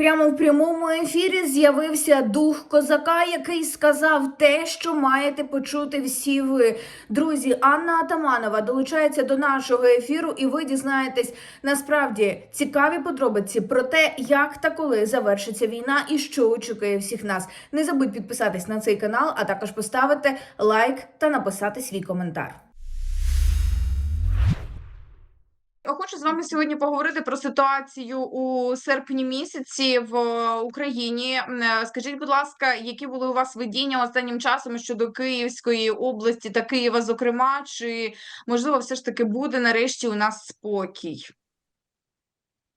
Прямо в прямому ефірі з'явився дух козака, який сказав те, що маєте почути всі ви. Друзі, Анна Атаманова долучається до нашого ефіру, і ви дізнаєтесь насправді цікаві подробиці про те, як та коли завершиться війна і що очікує всіх нас. Не забудь підписатись на цей канал, а також поставити лайк та написати свій коментар. Хочу з вами сьогодні поговорити про ситуацію у серпні місяці в Україні. Е, Скажіть, будь ласка, які були у вас видіння останнім часом щодо Київської області та Києва, зокрема, чи можливо все ж таки буде нарешті у нас спокій?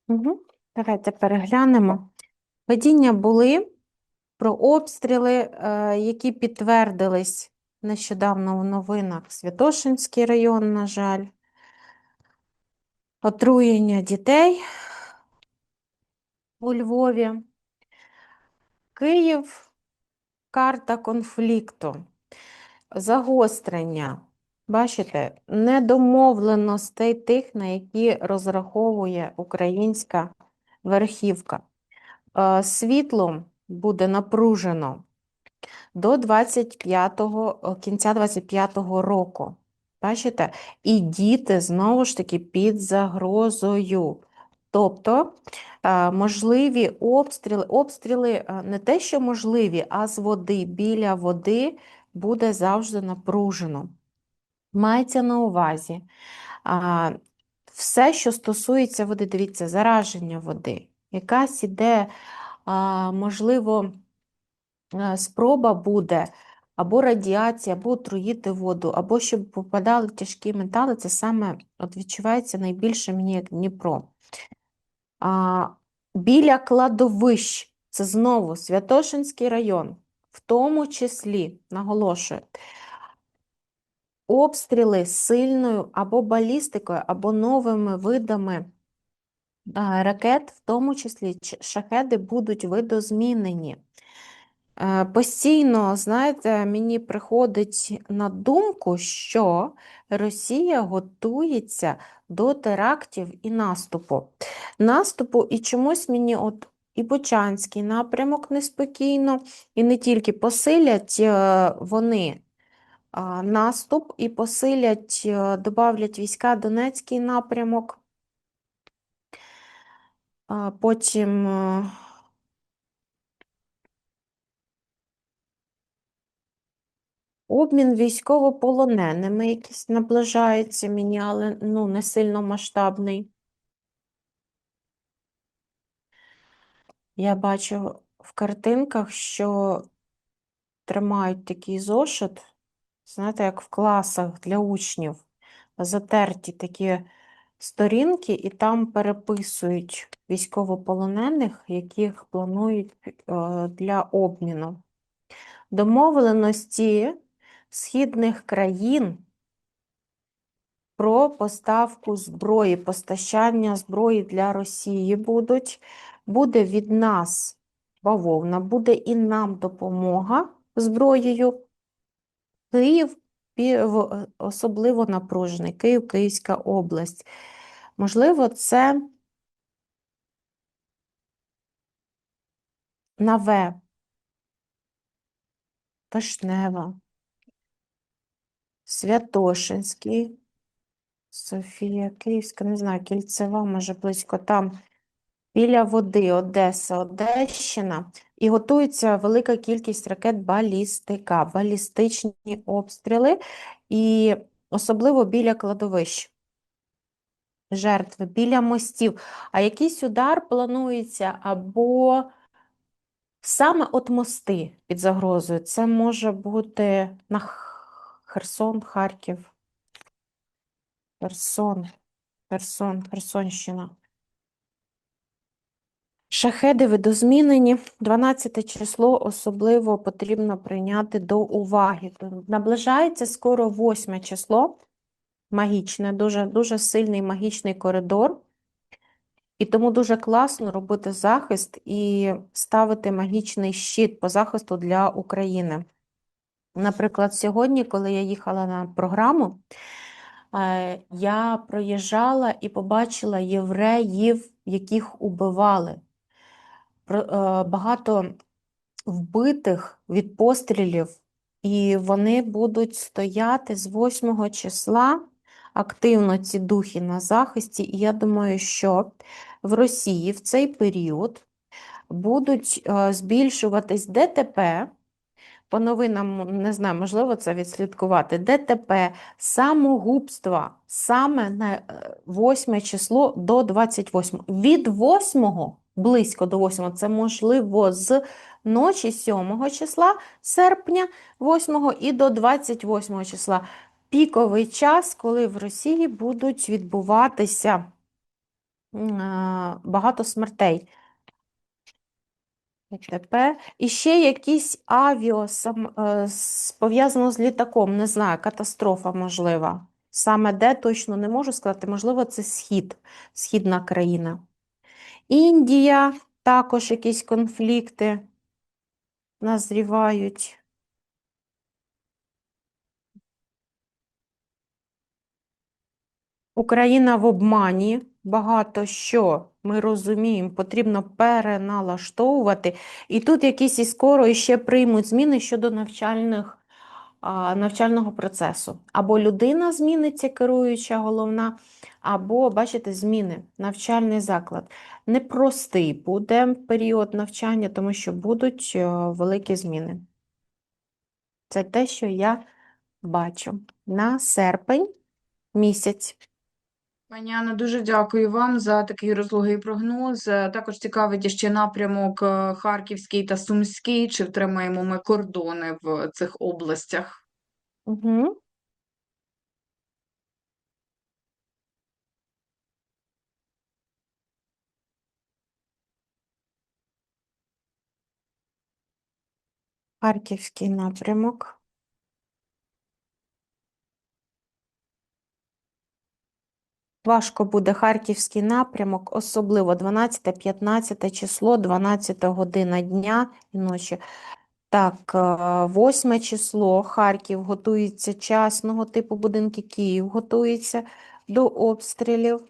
Угу. Давайте переглянемо. Видіння були про обстріли, е, які підтвердились нещодавно в новинах. Святошинський район, на жаль, отруєння дітей у Львові. Київ, карта конфлікту, загострення. Бачите, недомовленостей тих, на які розраховує українська верхівка. Е, Світло буде напружено до 25-го, е, кінця 25-го року. Бачите? І діти знову ж таки під загрозою. Тобто, е, можливі обстріли, обстріли е, не те, що можливі, а з води, біля води буде завжди напружено. Мається на увазі все, що стосується води, дивіться, зараження води. Якась іде, можливо, е, спроба буде або радіація, або отруїти воду, або щоб попадали тяжкі метали, це саме от відчувається найбільше мені як Дніпро. А, біля кладовищ, це знову Святошинський район, в тому числі, наголошую, обстріли сильною або балістикою, або новими видами ракет, в тому числі шахеди, будуть видозмінені. Е, Постійно, знаєте, мені приходить на думку, що Росія готується до терактів і наступу. Наступу, і чомусь мені от і Бучанський напрямок неспокійно, і не тільки посилять е, вони наступ і посилять, е, добавлять війська Донецький напрямок. Потім обмін військовополоненими якийсь наближається мені, але ну, не сильно масштабний. Я бачу в картинках, що тримають такий зошит, знаєте, як в класах для учнів, затерті такі сторінки, і там переписують військовополонених, яких планують е, для обміну. Домовленості східних країн про поставку зброї, постачання зброї для Росії будуть. Буде від нас бавовна, буде і нам допомога зброєю. Київ особливо напружений, Київ, Київська область. Можливо, це Наве, Вишнева, Святошинський, Софія, Київська, не знаю, Кільцева, може близько там, біля води, Одеса, Одещина. І готується велика кількість ракет балістика, балістичні обстріли, і особливо біля кладовищ. Жертви, біля мостів. А якийсь удар планується або саме от мости під загрозою. Це може бути на Херсон, Харків, Херсон, Херсон, Херсонщина. Шахеди видозмінені. 12 число особливо потрібно прийняти до уваги. Наближається скоро 8 число, магічне, дуже, дуже сильний магічний коридор. І тому дуже класно робити захист і ставити магічний щит по захисту для України. Наприклад, сьогодні, коли я їхала на програму, е, я проїжджала і побачила євреїв, яких убивали. е, багато вбитих від пострілів, і вони будуть стояти з 8 числа активно ці духи на захисті. І я думаю, що в Росії в цей період будуть е, збільшуватись ДТП. По новинам, не знаю, можливо, це відслідкувати. ДТП, самогубства саме на 8 число до 28. Від 8 близько до 8, це можливо з ночі 7 числа серпня 8 і до 28 числа. Піковий час, коли в Росії будуть відбуватися е, багато смертей. ДТП. І ще якісь авіо сам, е, пов'язано з літаком, не знаю, катастрофа можлива. Саме де точно не можу сказати, можливо, це схід, східна країна. Індія, також якісь конфлікти назрівають. Україна в обмані. Багато що ми розуміємо, потрібно переналаштовувати. І тут якісь і скоро іще приймуть зміни щодо навчальних, навчального процесу. Або людина зміниться, керуюча головна, або, бачите, зміни, навчальний заклад. Непростий буде період навчання, тому що будуть е, великі зміни. Це те, що я бачу на серпень місяць. Пані дуже дякую вам за такий розлогий прогноз. Також цікавить ще напрямок е, Харківський та Сумський. Чи втримаємо ми кордони в цих областях? Угу. Харківський напрямок. Важко буде Харківський напрямок, особливо 12-15 число, 12 година дня і ночі. Так, 8 число Харків готується частного типу будинки, Київ готується до обстрілів.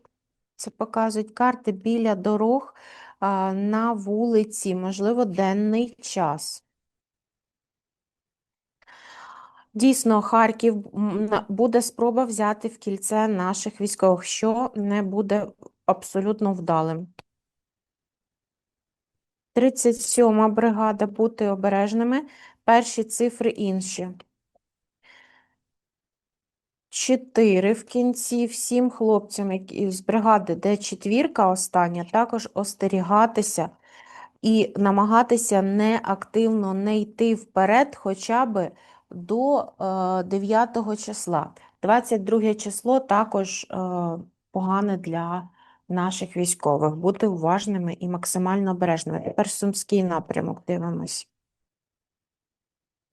Це показують карти біля дорог на вулиці, можливо, денний час. Дійсно, Харків буде спроба взяти в кільце наших військових, що не буде абсолютно вдалим. 37-ма бригада, бути обережними. Перші цифри інші. 4 в кінці. Всім хлопцям з бригади, де четвірка остання, також остерігатися і намагатися не активно не йти вперед хоча б до е, 9 числа. 22 число також е, погане для наших військових. Бути уважними і максимально обережними. Тепер Сумський напрямок дивимось.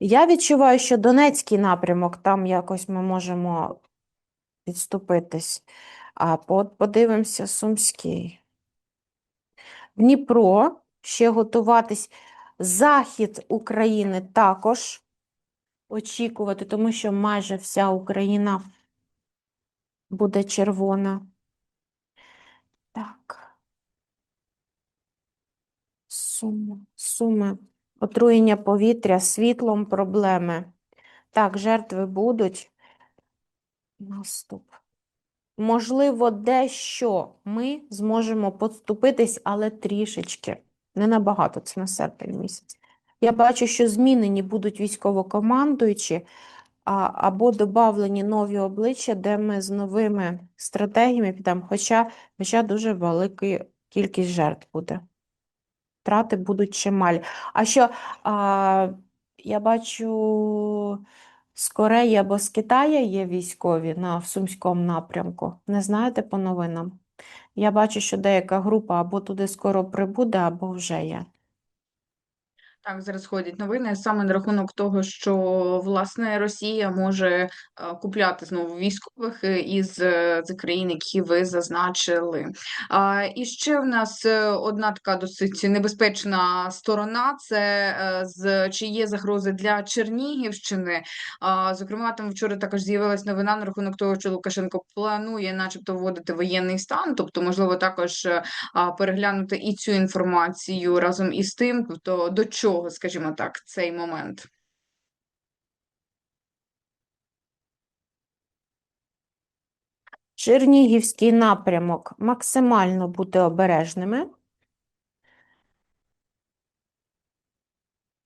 Я відчуваю, що Донецький напрямок, там якось ми можемо відступитись. А подивимося Сумський. Дніпро, ще готуватись. Захід України також очікувати, тому що майже вся Україна буде червона. Так. Суми, суми. Отруєння повітря, світлом проблеми. Так, жертви будуть. Наступ. Можливо, дещо ми зможемо поступитись, але трішечки. Не набагато, це на серпень місяць. Я бачу, що змінені будуть військовокомандуючі, або додавлені нові обличчя, де ми з новими стратегіями підемо, хоча, хоча дуже велика кількість жертв буде. Втрати будуть чималі. А що а, я бачу з Кореї або з Китаю є військові на в Сумському напрямку. Не знаєте по новинам? Я бачу, що деяка група або туди скоро прибуде, або вже є. Так, зараз ходять новини саме на рахунок того, що власне Росія може е, купляти знову військових е, із е, країн, які ви зазначили. А, і ще в нас одна така досить небезпечна сторона: це з чи є загрози для Чернігівщини. А, зокрема, там вчора також з'явилась новина на рахунок того, що Лукашенко планує, начебто, вводити воєнний стан. Тобто, можливо, також переглянути і цю інформацію разом із тим, тобто до чого, скажімо так, цей момент. Чернігівський напрямок максимально бути обережними.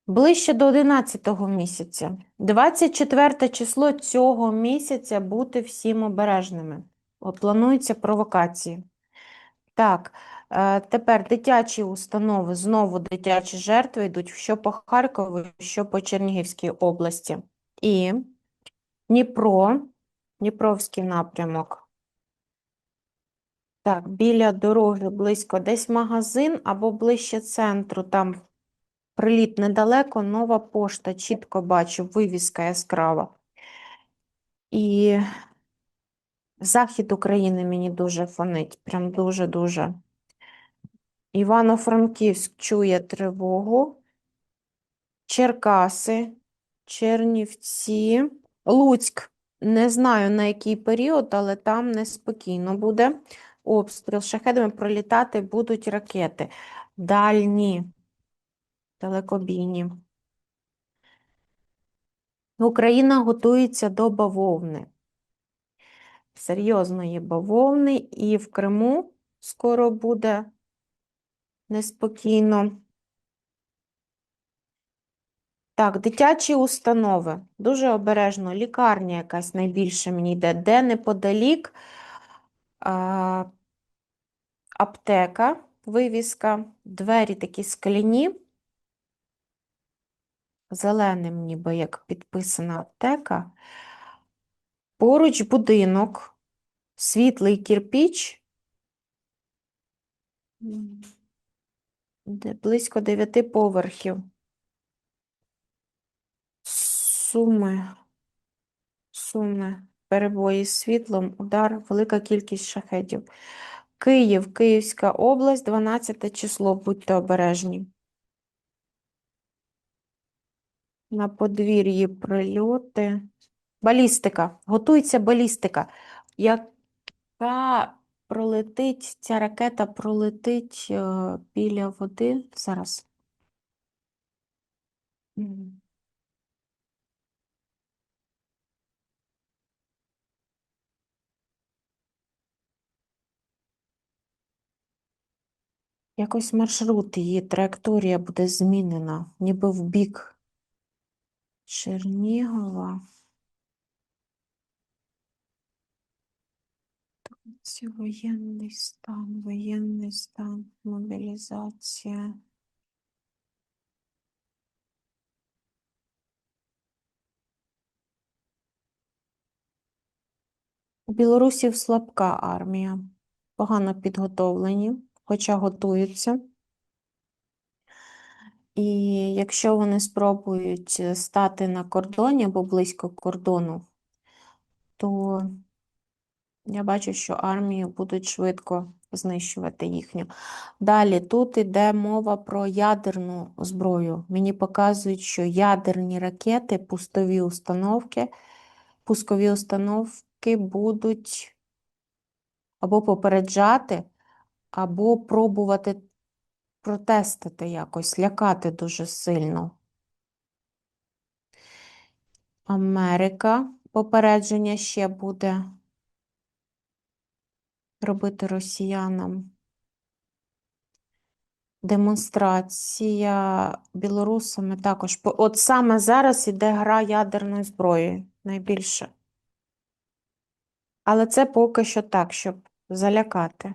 Ближче до 11 місяця. 24 число цього місяця бути всім обережними. От плануються провокації. Так, тепер дитячі установи, знову дитячі жертви йдуть що по Харкову, що по Чернігівській області. І Дніпро, Дніпровський напрямок. Так, біля дороги близько десь магазин або ближче центру, там приліт недалеко, нова пошта, чітко бачу, вивіска яскрава. І захід України мені дуже фонить, прям дуже-дуже. Івано-Франківськ чує тривогу. Черкаси, Чернівці, Луцьк. Не знаю на який період, але там неспокійно буде. Обстріл шахедами пролітати будуть ракети. Дальні, далекобійні. Україна готується до бавовни. Серйозної бавовни, і в Криму скоро буде неспокійно. Так, дитячі установи. Дуже обережно. Лікарня якась найбільше мені йде. Де неподалік а, аптека, вивіска, двері такі скляні. Зеленим ніби як підписана аптека. Поруч будинок, світлий кірпіч, близько дев'яти поверхів. Суми, суми, перебої з світлом, удар, велика кількість шахедів. Київ, Київська область, 12 число, будьте обережні. На подвір'ї прильоти. Балістика. Готується балістика. Яка пролетить, ця ракета пролетить е, біля води. Зараз. Якось маршрут, її траєкторія буде змінена, ніби в бік Чернігова. Це воєнний стан, воєнний стан, мобілізація. У білорусів слабка армія, погано підготовлені, хоча готуються. І якщо вони спробують стати на кордоні або близько кордону, то я бачу, що армію будуть швидко знищувати їхню. Далі тут іде мова про ядерну зброю. Мені показують, що ядерні ракети, пустові установки, пускові установки будуть або попереджати, або пробувати протестити якось, лякати дуже сильно. Америка попередження ще буде робити росіянам. Демонстрація білорусами також. От саме зараз іде гра ядерної зброї найбільше. Але це поки що так, щоб залякати.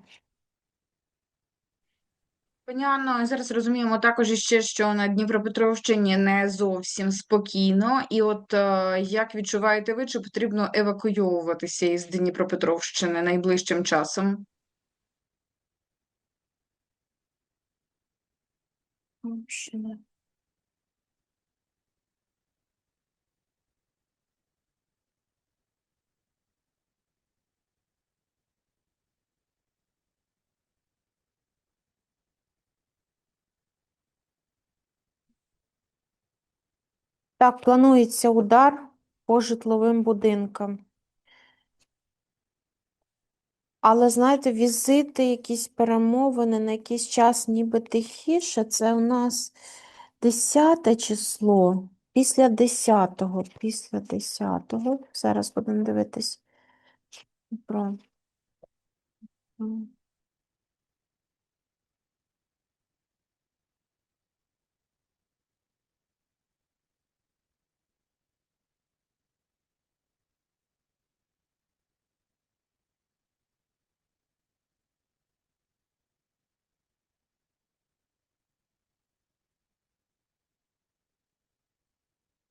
Понятно, зараз розуміємо також ще, що на Дніпропетровщині не зовсім спокійно. І от е, як відчуваєте ви, чи потрібно евакуйовуватися із Дніпропетровщини найближчим часом? Ще Так, планується удар по житловим будинкам. Але, знаєте, візити, якісь перемовини на якийсь час ніби тихіше, це у нас 10 число. Після 10-го, після 10-го, зараз будемо дивитись про.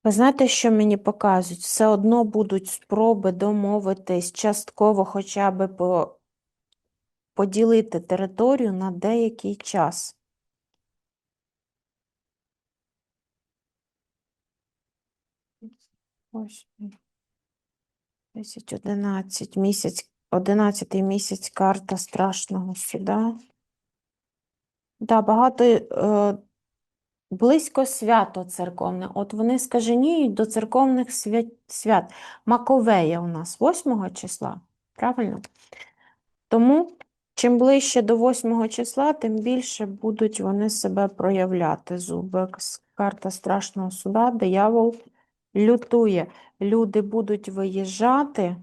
Ви знаєте, що мені показують? Все одно будуть спроби домовитись частково хоча б по... поділити територію на деякий час. Ось. 10, 11 місяць, 11 місяць карта страшного суда. Да, багато е, близько свято церковне. От вони скаженіють до церковних свят. Маковея у нас 8 числа, правильно? Тому чим ближче до 8 числа, тим більше будуть вони себе проявляти. Зубик, карта страшного суда, диявол лютує. Люди будуть виїжджати,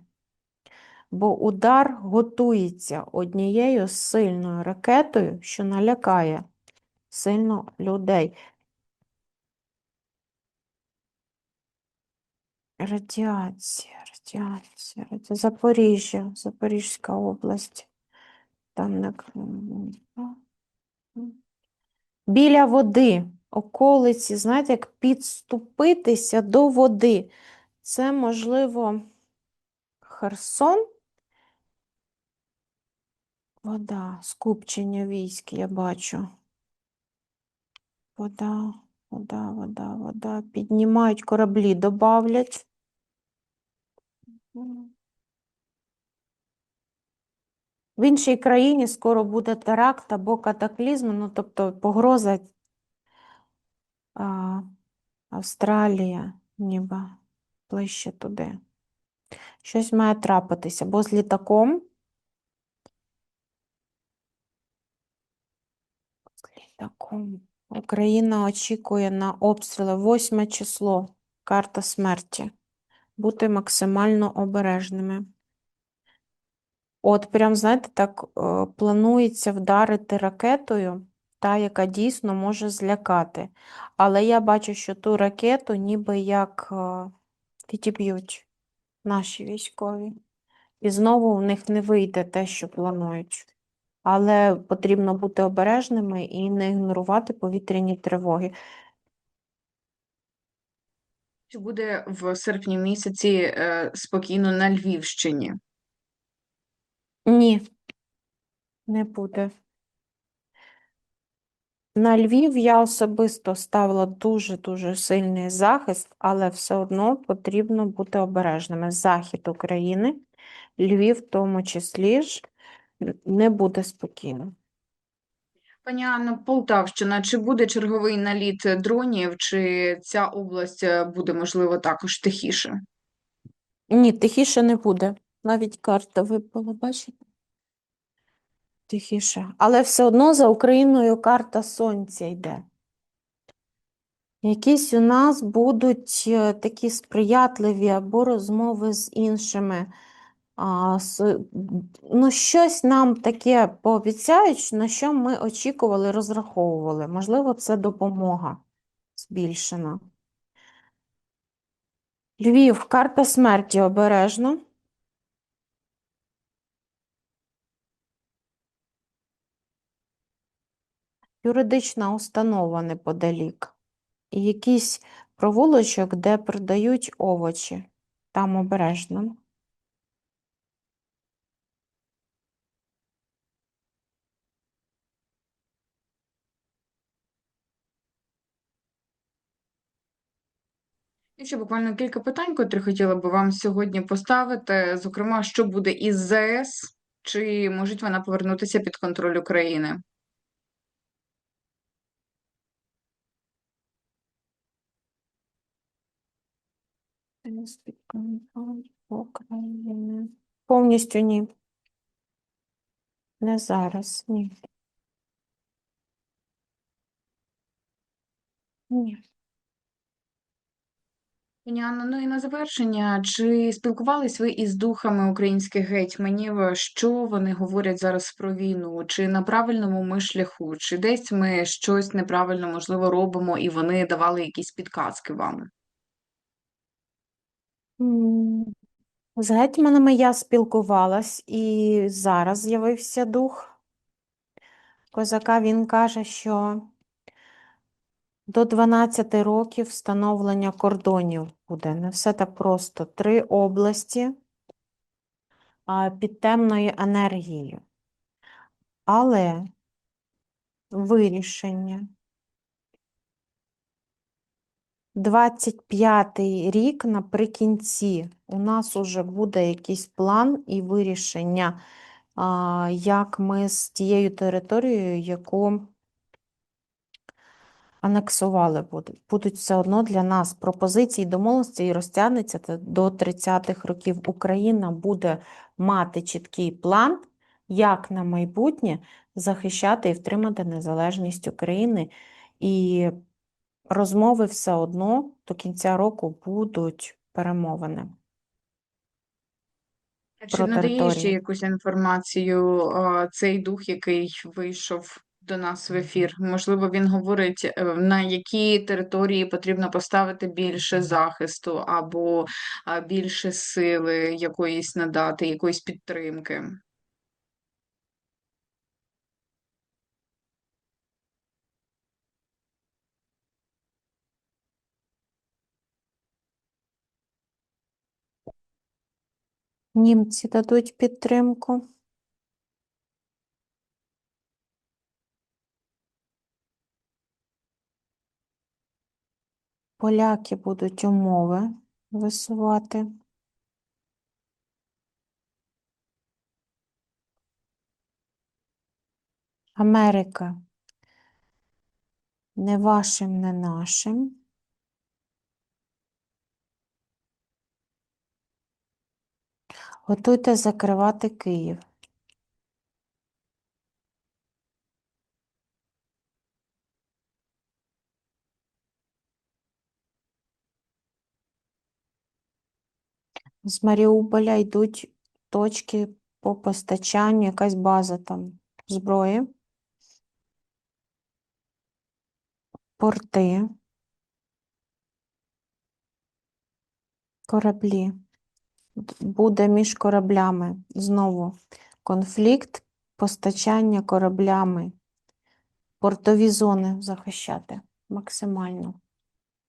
бо удар готується однією сильною ракетою, що налякає сильно людей. Радіація, радіація, радіація. Запоріжжя, Запорізька область. Там не Біля води, околиці, знаєте, як підступитися до води. Це, можливо, Херсон. Вода, скупчення військ, я бачу. Вода, вода, вода, вода. Піднімають кораблі, добавлять. В іншій країні скоро буде теракт або катаклізм, ну тобто погроза а, Австралія, ніби ближче туди. Щось має трапитися, бо з літаком. З літаком. Україна очікує на обстріли 8 число, карта смерті. Бути максимально обережними. От, прям, знаєте, так е, планується вдарити ракетою, та, яка дійсно може злякати. Але я бачу, що ту ракету ніби як е, відіб'ють наші військові. І знову в них не вийде те, що планують. Але потрібно бути обережними і не ігнорувати повітряні тривоги. Чи буде в серпні місяці е, спокійно на Львівщині? Ні, не буде. На Львів я особисто ставила дуже-дуже сильний захист, але все одно потрібно бути обережними. Захід України, Львів в тому числі ж, не буде спокійно. Пані Анно, Полтавщина, чи буде черговий наліт дронів, чи ця область е, буде, можливо, також тихіше? Ні, тихіше не буде. Навіть карта випала, бачите? Тихіше. Але все одно за Україною карта сонця йде. Якісь у нас будуть е, такі сприятливі або розмови з іншими. Ну, щось нам таке пообіцяють, на що ми очікували, розраховували. Можливо, це допомога збільшена. Львів, карта смерті обережно. Юридична установа неподалік. І якийсь провулочок, де продають овочі. Там обережно. І ще буквально кілька питань, котрі хотіла би вам сьогодні поставити. Зокрема, що буде із ЗАЕС? Чи може вона повернутися під контроль України? Під контроль України. Повністю ні. Не зараз, ні. Ні. Пані ну і на завершення, чи спілкувались ви із духами українських гетьманів? Що вони говорять зараз про війну? Чи на правильному ми шляху? Чи десь ми щось неправильно, можливо, робимо, і вони давали якісь підказки вам? З гетьманами я спілкувалась, і зараз з'явився дух козака. Він каже, що до 12 років встановлення кордонів буде. Не все так просто. Три області під темною енергією. Але вирішення 25-й рік наприкінці у нас уже буде якийсь план і вирішення, як ми з тією територією, яку анексували будуть. Будуть все одно для нас пропозиції домовленості і розтягнеться до 30-х років. Україна буде мати чіткий план, як на майбутнє захищати і втримати незалежність України. І розмови все одно до кінця року будуть перемовини. Чи надає ще якусь інформацію цей дух, який вийшов до нас в ефір? Можливо, він говорить, е, на які території потрібно поставити більше захисту або більше сили якоїсь надати, якоїсь підтримки. Німці дадуть підтримку. Поляки будуть умови висувати. Америка не вашим, не нашим. Готуйте закривати Київ. З Маріуполя йдуть точки по постачанню, якась база там зброї, порти, кораблі. Буде між кораблями знову конфлікт, постачання кораблями, портові зони захищати максимально.